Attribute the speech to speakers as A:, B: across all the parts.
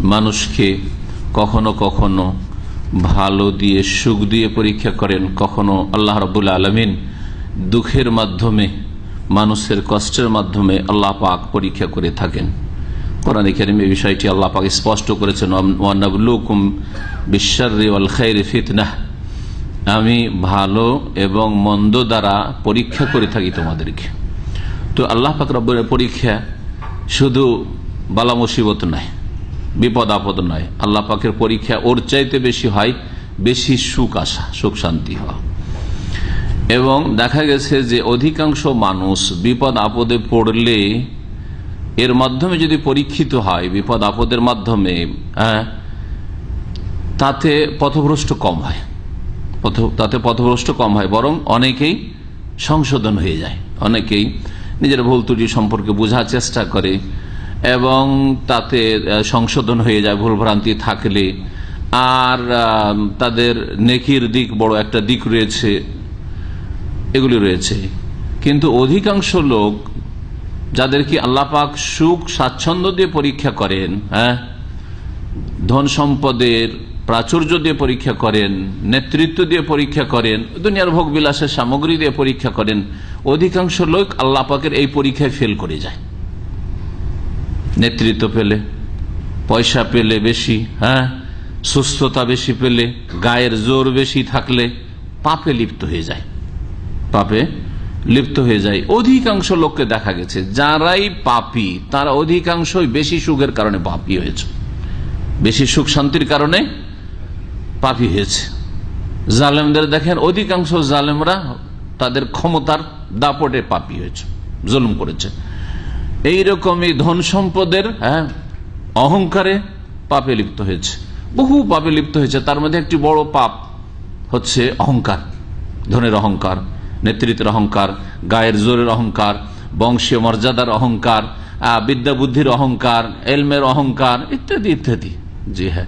A: মানুষকে কখনো কখনো ভালো দিয়ে সুখ দিয়ে পরীক্ষা করেন, কখনো আল্লাহ রবুল্লা আলমিন দুঃখের মাধ্যমে, মানুষের কষ্টের মাধ্যমে আল্লাহ পাক পরীক্ষা করে থাকেন। কোরআন কেরিম এই বিষয়টি আল্লাহ পাক স্পষ্ট করেছেন ওয়ান্নাবুলুকুম বিশ্বারি আল খাইর ফিতনাহ। আমি ভালো এবং মন্দ দ্বারা পরীক্ষা করে থাকি তোমাদেরকে। তো আল্লাহ পাক রব্বরের পরীক্ষা শুধু বালা মুসিবত নয় বিপদ আপদ নয়। আল্লাহ পাকের পরীক্ষা ওর চাইতে বেশি হয়, বেশি সুখ আসা সুখ শান্তি হওয়া এবং দেখা গেছে যে অধিকাংশ মানুষ বিপদ আপদে পড়লে এর মাধ্যমে যদি পরীক্ষিত হয়, বিপদ আপদের মাধ্যমে হ্যাঁ তাতে পথভ্রষ্ট কম হয়। পথ, তাতে পথভ্রষ্ট কম হয়। বরং অনেকেই সংশোধন হয়ে যায়। অনেকেই নিজের ভুল ত্রুটি সম্পর্কে বোঝার চেষ্টা করে। এবং তাতে সংশোধন হয়ে যায়, ভুলভ্রান্তি থাকলে। আর তাদের নেকির দিক বড় একটা দিক রয়েছে, এগুলি রয়েছে। কিন্তু অধিকাংশ লোক যাদেরকে আল্লাপাক সুখ, স্বাচ্ছন্দ্য দিয়ে পরীক্ষা করেন হ্যাঁ ধন সম্পদের প্রাচুর্য দিয়ে পরীক্ষা করেন, নেতৃত্ব দিয়ে পরীক্ষা করেন, দুনিয়ার ভোগ বিলাসের সামগ্রী দিয়ে পরীক্ষা করেন, অধিকাংশ লোক আল্লাপাকের এই পরীক্ষায় ফেল করে যায়। নেতৃত্ব পেলে, পয়সা পেলে বেশি হ্যাঁ? সুস্থতা বেশি পেলে, গায়ের জোর বেশি থাকলে পাপে লিপ্ত হয়ে যায়। পাপে লিপ্ত হয়ে যায়। অধিকাংশ লোককে দেখা গেছে, যারাই পাপি, তারা অধিকাংশই বেশি সুখের কারণে পাপি হয়েছে। বেশি সুখ শান্তির কারণে পাপি হয়েছে। জালেমদের দেখেন, অধিকাংশ জালেমরা তাদের ক্ষমতার দাপটে পাপি হয়েছে, জুলুম করেছে। এইরকমই ধন সম্পদের হ্যাঁ অহংকারে পাপে লিপ্ত হয়েছে। বহু পাপে লিপ্ত হয়েছে। তার মধ্যে একটি বড় পাপ হচ্ছে অহংকার, ধনের অহংকার, নেতৃত্বের অহংকার, গায়ের জোরের অহংকার, বংশীয় মর্যাদার অহংকার বিদ্যা বুদ্ধির অহংকার, এলমের অহংকার, ইত্যাদি ইত্যাদি। জি হ্যাঁ।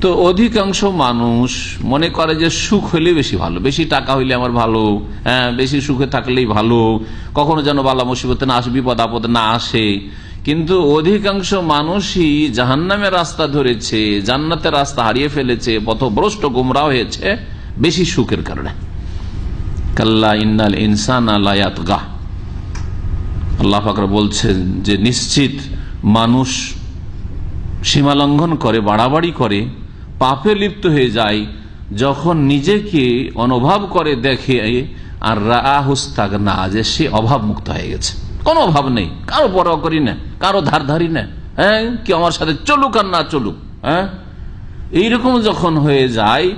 A: তো অধিকাংশ মানুষ মনে করে যে সুখ হইলে বেশি ভালো। বেশি টাকা হইলে আমার ভালো হ্যাঁ বেশি সুখে থাকলেই ভালো। কখনো যেন বালা মুসিবতে না আসে, বিপদ আপদ না আসে। কিন্তু অধিকাংশ মানুষই জাহান্নামের রাস্তা ধরেছে, জান্নাতের রাস্তা হারিয়ে ফেলেছে, পথভ্রষ্ট গুমরা হয়েছে বেশি সুখের কারণে। কাল্লা ইন্নাল ইনসান আল্লাহ ফাকর বলছেন যে, নিশ্চিত মানুষ সীমা লঙ্ঘন করে, বাড়াবাড়ি করে, পাপে লিপ্ত হয়ে যায়, যখন নিজেকে অনুভব করে দেখে, আর রাহুস্তাক না যে সে অভাব মুক্ত হয়ে গেছে। কোনো অভাব নেই, কারও বড় করি না, কারও ধার ধারি না হ্যাঁ কি আমার সাথে চলুক আর না চলুক হ্যাঁ। এইরকম যখন হয়ে যায়,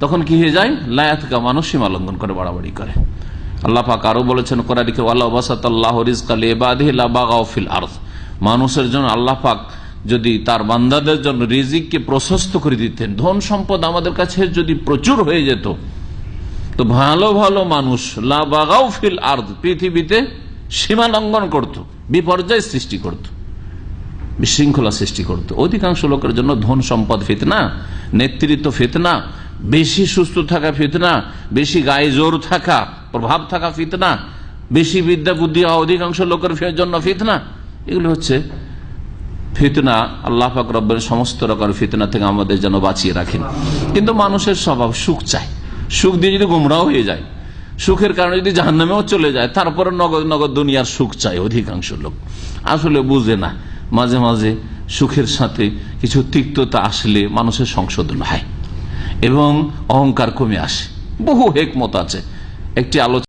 A: তখন কি হয়ে যায়? লায়াতকা মানুষ সীমা লঙ্ঘন করে, বাড়াবাড়ি করে। আল্লাহ পাক আরও বলেছেন কোরআনিকে আল্লাহ রিজকাল মানুষের জন্য আল্লাহ পাক যদি তার বান্দাদের জন্য রিজিককে প্রশস্ত করে দিতেন, ধন সম্পদ আমাদের কাছে যদি প্রচুর হয়ে যেত, তো ভালো ভালো মানুষ লাগাও ফিল আর্থ পৃথিবীতে সীমা লঙ্ঘন করত, বিপর্যয় সৃষ্টি করত, বিশৃঙ্খলা সৃষ্টি করত। অধিকাংশ লোকের জন্য ধন সম্পদ ফিতনা, নেতৃত্ব ফিতনা, বেশি সুস্থ থাকা ফিতনা, বেশি গায়ে জোর থাকা, প্রভাব থাকা ফিতনা, বেশি বিদ্যা বুদ্ধি অধিকাংশ লোকের জন্য ফিতনা, এগুলো হচ্ছে ফিতনা, আল্লাহ ফাকরবের সমস্ত রকমের ফিতনা থেকে আমাদের যেন বাঁচিয়ে রাখেন। কিন্তু মানুষের স্বভাব সুখ চায়। সুখ দিয়ে যদি গুমরাও হয়ে যায়, সুখের কারণে যদি জাহান্নামেও চলে যায়, তারপরে নগদ নগদ দুনিয়ার সুখ চায় অধিকাংশ লোক। আসলে বুঝে না, মাঝে মাঝে সুখের সাথে কিছু তিক্ততা আসলে মানুষের সংশোধন হয় এবং অহংকার কমে আসে। বহু হেকমত আছে। একটি আলোচনা